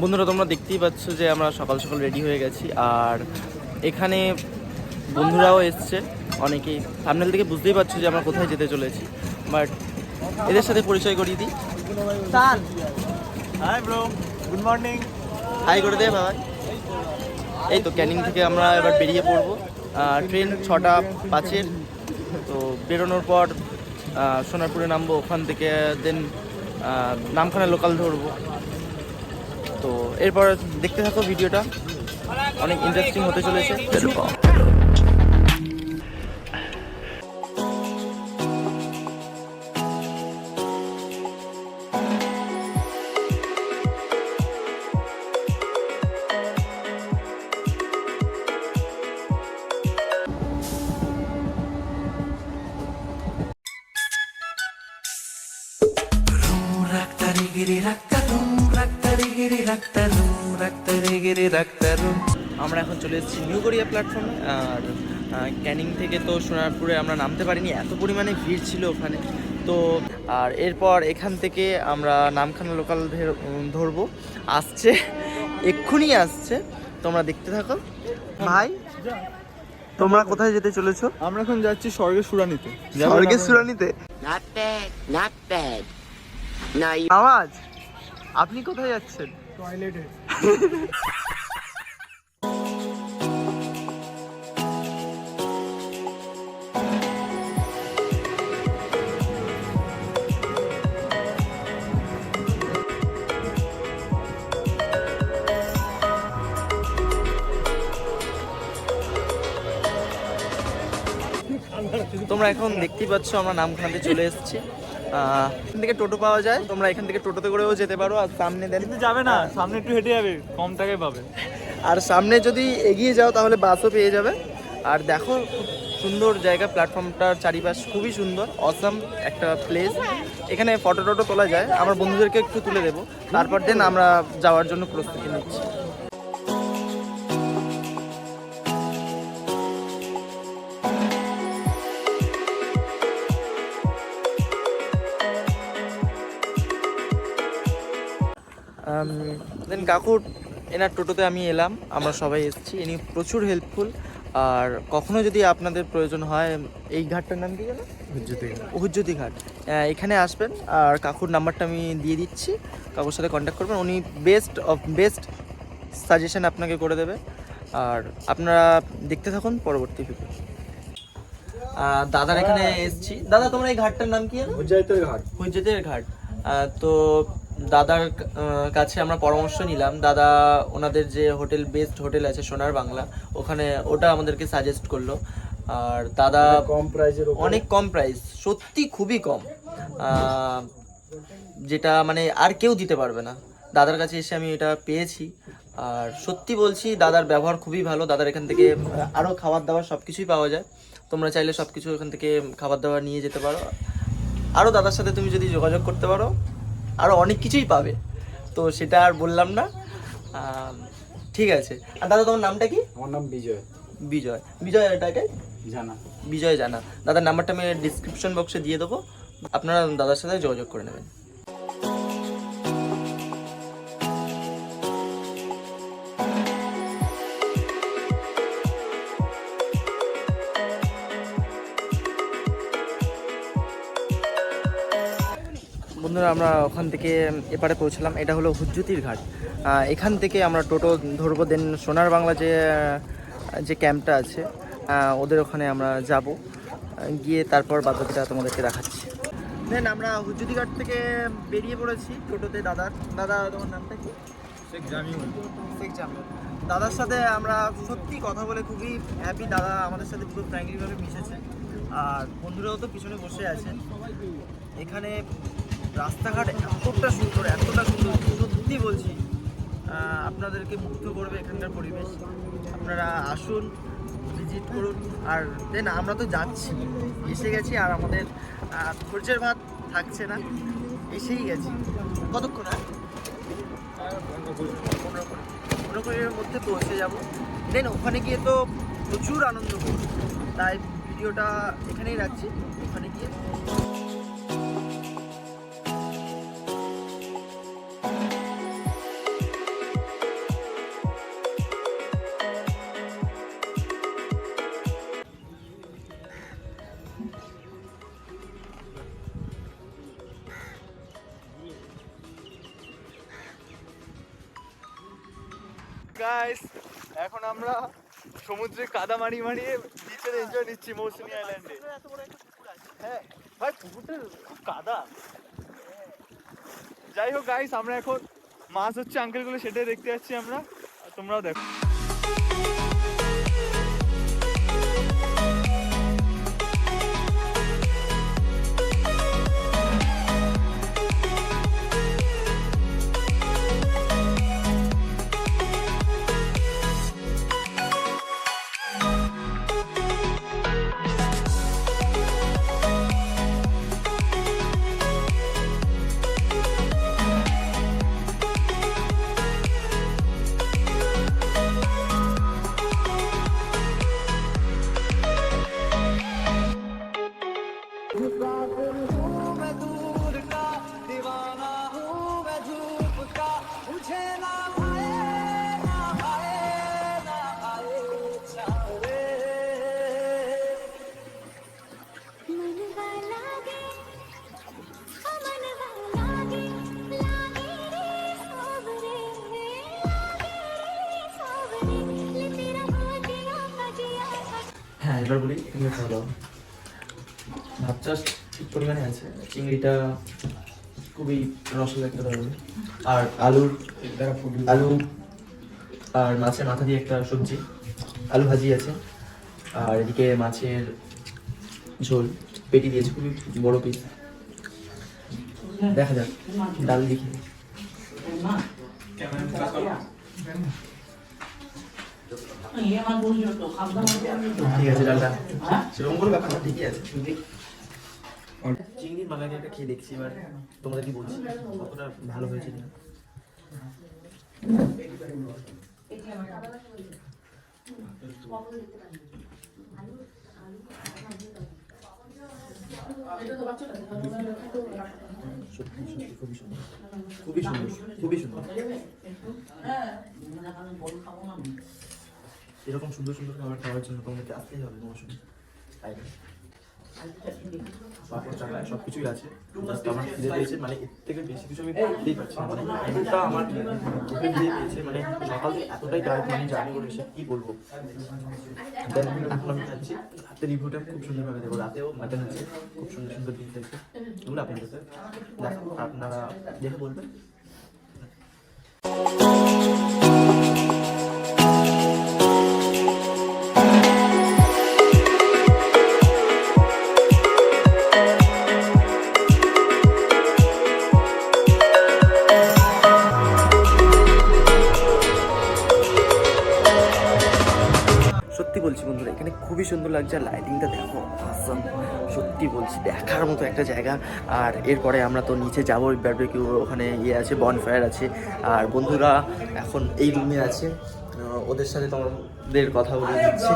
বন্ধুরা তোমরা দেখতেই পাচ্ছ যে আমরা সকাল সকাল রেডি হয়ে গেছি। আর এখানে বন্ধুরাও এসছে। অনেকেই সামনের থেকে বুঝতেই পারছ যে আমরা কোথায় যেতে চলেছি। বাট এদের সাথে পরিচয় করিয়ে দিই। Hi bro good morning hi করে দে ভাই। এই তো ক্যানিং থেকে আমরা এবার বেরিয়ে পড়ব। ট্রেন ছটা পাঁচের। তো বেরোনোর পর সোনারপুরে নামবো ওখান থেকে দেন নামখানা লোকাল ধরবো। তো এরপর দেখতে থাকো ভিডিওটা। অনেক ইন্টারেস্টিং হতে চলেছে। আমরা এখন চলে এসেছি নিউ গড়িয়া প্ল্যাটফর্মে আর ক্যানিং থেকে তো সোনারপুরে আমরা নামতে পারিনি এত পরিমাণে ভিড় ছিল ওখানে। তো আর এরপর এখান থেকে আমরা নামখানা লোকাল ধরবো। আসছে এক্ষুনি আসছে। তোমরা দেখতে থাকো। ভাই তোমরা কোথায় যেতে চলেছো? আমরা এখন যাচ্ছি স্বর্গের সুরানিতে। স্বর্গের সুরানিতে? আওয়াজ? আপনি কোথায় যাচ্ছেন? টয়লেটে তোমরা এখন দেখতেই পাচ্ছ আমরা নামখানাতে চলে এসেছি। এখান থেকে টোটো পাওয়া যায়। তোমরা এখান থেকে টোটোতে করেও যেতে পারো আর সামনে দেন কিন্তু যাবে না সামনে একটু হেঁটে যাবে কম টাকায় পাবে। আর সামনে যদি এগিয়ে যাও তাহলে বাসও পেয়ে যাবে। আর দেখো খুব সুন্দর জায়গা প্ল্যাটফর্মটার চারিপাশ খুবই সুন্দর অসাম একটা প্লেস এখানে ফটো টটো তোলা যায় আমার বন্ধুদেরকে একটু তুলে দেবো। তারপর দেন আমরা যাওয়ার জন্য প্রস্তুতি নিচ্ছি। দেন কাকুর এনার টোটোতে আমি এলাম আমরা সবাই এসেছি ইনি প্রচুর হেল্পফুল আর কখনো যদি আপনাদের প্রয়োজন হয় এই ঘাটটার নাম কি জানো হুজ্জুতি ঘাট। এখানে আসবেন আর কাকুর নাম্বারটা আমি দিয়ে দিচ্ছি। কাকুর সাথে কন্ট্যাক্ট করবেন উনি বেস্ট অফ বেস্ট সাজেশন আপনাকে করে দেবে। আর আপনারা দেখতে থাকুন পরবর্তী ভিডিও দাদার এখানে এসেছি। দাদা তোমার এই ঘাটটার নাম কি জানো ঘাট। হুজ্জতের ঘাট। তো দাদার কাছে আমরা পরামর্শ নিলাম। দাদা ওনাদের যে হোটেল বেস্ট হোটেল আছে সোনার বাংলা ওখানে ওটা আমাদেরকে সাজেস্ট করল। আর দাদা কম প্রাইজের অনেক কম প্রাইস সত্যি খুবই কম। যেটা মানে আর কেউ দিতে পারবে না। দাদার কাছে এসে আমি এটা পেয়েছি। আর সত্যি বলছি দাদার ব্যবহার খুবই ভালো। দাদার এখান থেকে আরও খাবার দাবার সব কিছুই পাওয়া যায়। তোমরা চাইলে সব কিছু এখান থেকে খাবার দাবার নিয়ে যেতে পারো। আরও দাদার সাথে তুমি যদি যোগাযোগ করতে পারো আরও অনেক কিছুই পাবে। তো সেটা আর বললাম না। ঠিক আছে। আর দাদা তোমার নামটা কি? আমার নাম বিজয়। বিজয়। বিজয় এটাকে? জানা। বিজয় জানা। দাদার নাম্বারটা আমি ডিসক্রিপশন বক্সে দিয়ে দেবো। আপনারা দাদার সাথে যোগাযোগ করে নেবেন। বন্ধুরা আমরা ওখান থেকে এপারে পৌঁছলাম। এটা হলো হুজ্জুতির ঘাট। এখান থেকে আমরা টোটো ধরবো। দেন সোনার বাংলা যে যে ক্যাম্পটা আছে ওদের ওখানে আমরা যাব। গিয়ে তারপর বাদবাকিটা তোমাদেরকে দেখাচ্ছি। দেন আমরা হুজ্জুতি ঘাট থেকে বেরিয়ে পড়েছি টোটোতে দাদার। দাদা তোমার নামটা কি? শেখ জামিউল। শেখ জামিল দাদার সাথে আমরা সত্যি কথা বলে খুবই হ্যাপি দাদা আমাদের সাথে পুরো ফ্র্যাঙ্কলিভাবে মিশেছে। আর বন্ধুরাও তো পিছনে বসে আছেন এখানে রাস্তাঘাট এতটা সুন্দর এতটা সুন্দর, সত্যি বলছি আপনাদেরকে মুগ্ধ করবে এখানকার পরিবেশ। আপনারা আসুন, ভিজিট করুন, আর দেন আমরা তো যাচ্ছি। এসে গেছি আর আমাদের ধৈর্যের ভাত থাকছে না। এসেই গেছি। কতক্ষণ আর পনেরো কুড়ি পনেরো মধ্যে পৌঁছে যাব। দেন ওখানে গিয়ে তো প্রচুর আনন্দ করব। তাই ভিডিওটা এখানেই রাখছি। আমরা সমুদ্রে কাদা মারি মারিয়ে বিচের এনজয় নিচ্ছি মৌসুমী আইল্যান্ডে হ্যাঁ ভাই, পুকুরটা খুব কাদা। যাই হোক গাইস আমরা এখন মাছ হচ্ছে আঙ্কেলগুলো সেটাই দেখতে যাচ্ছি আমরা। তোমরাও দেখো। তুমি ভালো। ভাত চাষ ঠিক পরিমাণে আছে। চিংড়িটা খুবই রসের একটা ধরনের। আর আলুর আলু আর মাছের মাথা দিয়ে একটা সবজি। আলু ভাজি আছে। আর এদিকে মাছের ঝোল। পেটি দিয়েছে, খুবই বড় পিস দেখা যাক। ডাল দেখি। ঠিক আছে ডালটা সেরকম করে ব্যাপার না, ঠিকই আছে খেয়ে দেখছি কি কতটা ভালো হয়েছে খুবই সুন্দর খুবই সুন্দর খুবই সুন্দর এরকম সুন্দর সুন্দর খাবার খাওয়ার জন্য তোমাদেরকে আসতেই হবে তাই না? পাঁপড় চাকা সব কিছুই আছে। আমার পেয়েছে মানে এর থেকে বেশি কিছু আমি পারছি না। মানে আমার মানে সকাল বলব? আমি রিভিউটা খুব সুন্দরভাবে দেবো রাতেও মাটন আছে, খুব সুন্দর সুন্দর জিনিস আছে। এগুলো আপনাদের আপনারা দেখে বলবেন লাগছে আর লাইটিংটা দেখো awesome। সত্যি বলছি দেখার মতো একটা জায়গা। আর এরপরে আমরা তো নিচে যাব বারবিকিউ ওখানে ইয়ে আছে বনফায়ার আছে। আর বন্ধুরা এখন এই রুমে আছে। ওদের সাথে তোমাদের কথা বলে দিচ্ছি।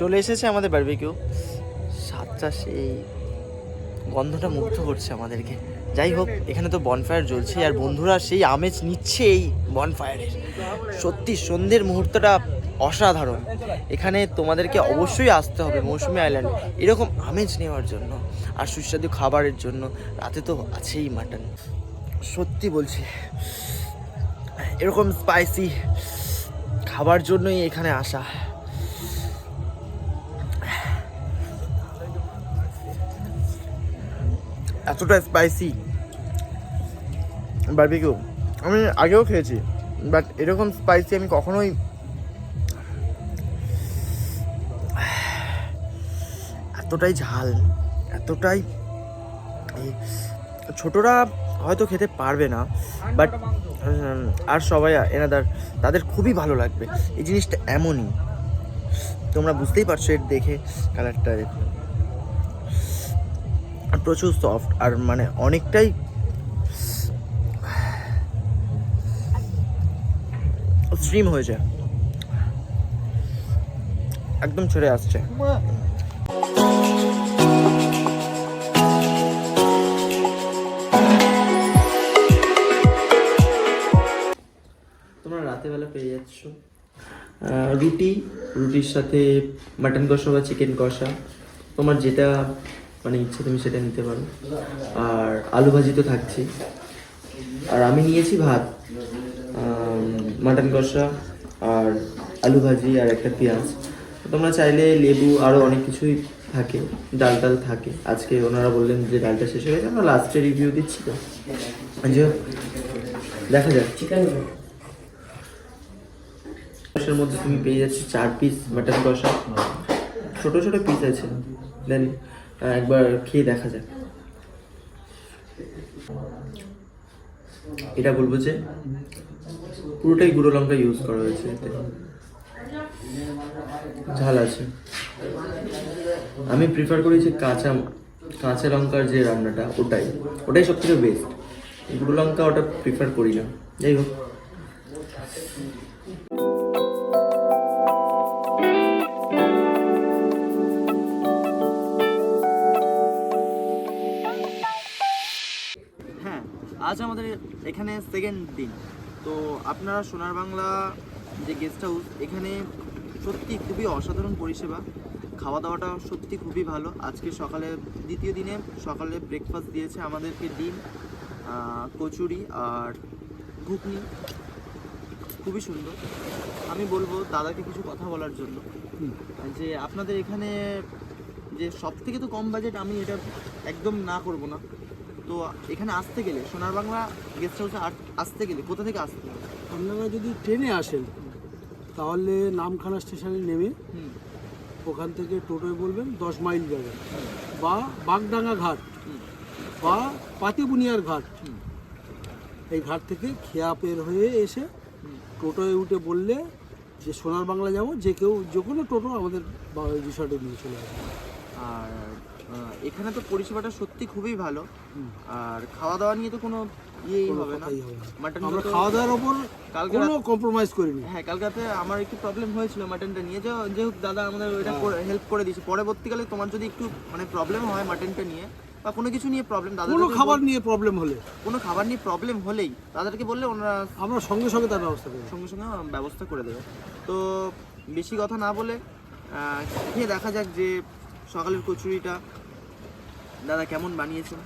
চলে এসেছে আমাদের বারবিকিউ সাতটা সেই গন্ধটা মুগ্ধ করছে আমাদেরকে। যাই হোক, এখানে তো বনফায়ার জ্বলছে আর বন্ধুরা সেই আমেজ নিচ্ছে এই বনফায়ারের সত্যি, সন্ধ্যের মুহূর্তটা অসাধারণ। এখানে তোমাদেরকে অবশ্যই আসতে হবে মৌসুমি আইল্যান্ড এরকম আমেজ নেওয়ার জন্য আর সুস্বাদু খাবারের জন্য। রাতে তো আছেই মাটন সত্যি বলছি, এরকম স্পাইসি খাবার জন্যই এখানে আসা। এতটা স্পাইসি বারবিকিউ আমি আগেও খেয়েছি বাট এরকম স্পাইসি আমি কখনোই এতটাই ঝাল, এতটাই ছোটরা হয়তো খেতে পারবে না বাট আর সবাই, এনাদার, তাদের খুবই ভালো লাগবে। এই জিনিসটা এমনই। তোমরা বুঝতেই পারছ এর দেখে কালারটা আর প্রচুর সফট আর মানে অনেকটাই স্ট্রিম হয়েছে একদম ছেড়ে আসছে। তোমরা রাতের বেলা পেয়ে যাচ্ছ। রুটি, রুটির সাথে মাটন কষা বা চিকেন কষা। তোমার যেটা মানে ইচ্ছে তুমি সেটা নিতে পারো। আর আলু ভাজি তো থাকছে আর আমি নিয়েছি ভাত মাটন কষা আর আলু ভাজি আর একটা পেঁয়াজ। তোমরা চাইলে লেবু আরও অনেক কিছুই থাকে ডাল ডাল থাকে। আজকে ওনারা বললেন যে ডালটা শেষ হয়ে গেছে আমরা লাস্টে রিভিউ দিচ্ছি তো। যে দেখা যাক। কষার মধ্যে তুমি পেয়ে যাচ্ছ চার পিস মাটন কষা। ছোট ছোট পিস আছে দেন একবার খেয়ে দেখা যাক। এটা বলব যে পুরোটাই গুঁড়ো লঙ্কা ইউজ করা হয়েছে এতে। ঝাল আছে। আমি প্রিফার করি যে কাঁচা কাঁচা লঙ্কার যে রান্নাটা, ওটাই। ওটাই সব থেকে বেস্ট গুঁড়ো লঙ্কা ওটা প্রিফার করি না। যাই হোক। আজ আমাদের এখানে সেকেন্ড দিন। তো আপনারা সোনার বাংলা যে গেস্ট হাউস এখানে সত্যি খুবই অসাধারণ পরিষেবা। খাওয়া দাওয়াটা সত্যি খুবই ভালো। আজকে সকালে, দ্বিতীয় দিনে সকালে ব্রেকফাস্ট দিয়েছে আমাদেরকে ডিম কচুরি আর ঘুগনি। খুবই সুন্দর। আমি বলব দাদাকে কিছু কথা বলার জন্য। যে আপনাদের এখানে যে সব থেকে তো কম বাজেট আমি এটা একদম না করব না। তো এখানে আসতে গেলে সোনার বাংলা গেস্ট হাউসে আসতে গেলে কোথা থেকে আসতে হবে? আপনারা যদি ট্রেনে আসেন তাহলে নামখানা স্টেশনে নেমে ওখান থেকে টোটোয় বলবেন দশ মাইল যাবেন বা বাগডাঙ্গা ঘাট। বা পাতিবুনিয়ার ঘাট। এই ঘাট থেকে খেয়া পের হয়ে এসে টোটোয় উঠে বললে যে সোনার বাংলা যাব যে কেউ যে কোনো টোটো আমাদের রিসর্টে নিয়ে চলে আসবে। আর এখানে তো পরিষেবাটা সত্যি খুবই ভালো। আর খাওয়া দাওয়া নিয়ে তো কোনো ইয়েই হবে না। মাটন আমরা খাওয়া দাওয়ার ওপর কালকে কোনো কম্প্রোমাইজ করিনি। হ্যাঁ কালকে রাতে আমার একটু প্রবলেম হয়েছিল মাটনটা নিয়ে। যাও যেহেতু দাদা আমাদের ওইটা হেল্প করে দিয়েছে। পরবর্তীকালে তোমার যদি একটু মানে প্রবলেম হয় মাটনটা নিয়ে বা কোনো কিছু নিয়ে প্রবলেম দাদা কোনো খাবার নিয়ে প্রবলেম হলে। কোনো খাবার নিয়ে প্রবলেম হলেই তাদেরকে বললে ওনারা আমরা সঙ্গে সঙ্গে তার ব্যবস্থা করি সঙ্গে সঙ্গে ব্যবস্থা করে দেবে। তো বেশি কথা না বলে খেয়ে দেখা যাক যে সকালের কচুরিটা দাদা কেমন বানিয়েছেন?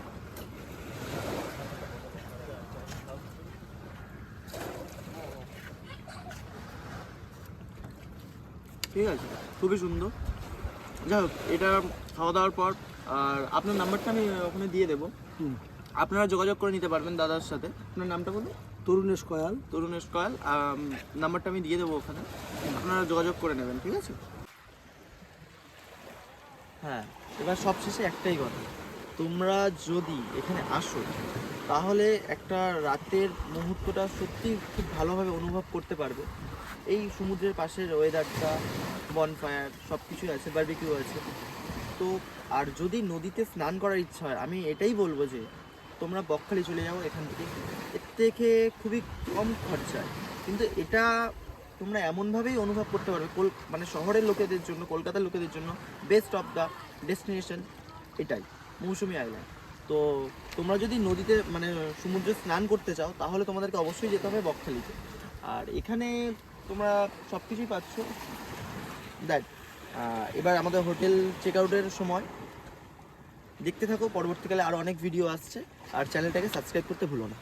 ঠিক আছে খুবই সুন্দর। যাই হোক এটা খাওয়া দাওয়ার পর আর আপনার নাম্বারটা আমি ওখানে দিয়ে দেবো। হুম। আপনারা যোগাযোগ করে নিতে পারবেন দাদার সাথে। আপনার নামটা বলুন? তরুণেশ কয়াল। তরুণেশ কয়াল নাম্বারটা আমি দিয়ে দেবো ওখানে। আপনারা যোগাযোগ করে নেবেন ঠিক আছে? হ্যাঁ এবার সবশেষে একটাই কথা। তোমরা যদি এখানে আসো, তাহলে একটা রাতের মুহূর্তটা সত্যি খুব ভালোভাবে অনুভব করতে পারবে। এই সমুদ্রের পাশের ওয়েদারটা বনফায়ার সব কিছুই আছে বারবিকিউ আছে। তো, আর যদি নদীতে স্নান করার ইচ্ছা হয়, আমি এটাই বলব যে, তোমরা বকখালি চলে যাও এখান থেকে। এর থেকে খুবই কম খরচায়। কিন্তু এটা তোমরা এমনভাবেই অনুভব করতে পারবে, কল মানে শহরের লোকেদের জন্য, কলকাতার লোকেদের জন্য বেস্ট অফ দ্য ডেস্টিনেশন এটাই। মৌসুমি আইল্যান্ড তো তোমরা যদি নদীতে মানে সমুদ্রে স্নান করতে চাও, তাহলে তোমাদেরকে অবশ্যই যেতে হবে বকখালিতে। আর এখানে তোমরা সব কিছুই পাচ্ছ দেখ এবার আমাদের হোটেল চেক আউটের সময়। দেখতে থাকো, পরবর্তীকালে আরও অনেক ভিডিও আসছে। আর চ্যানেলটাকে সাবস্ক্রাইব করতে ভুলো না।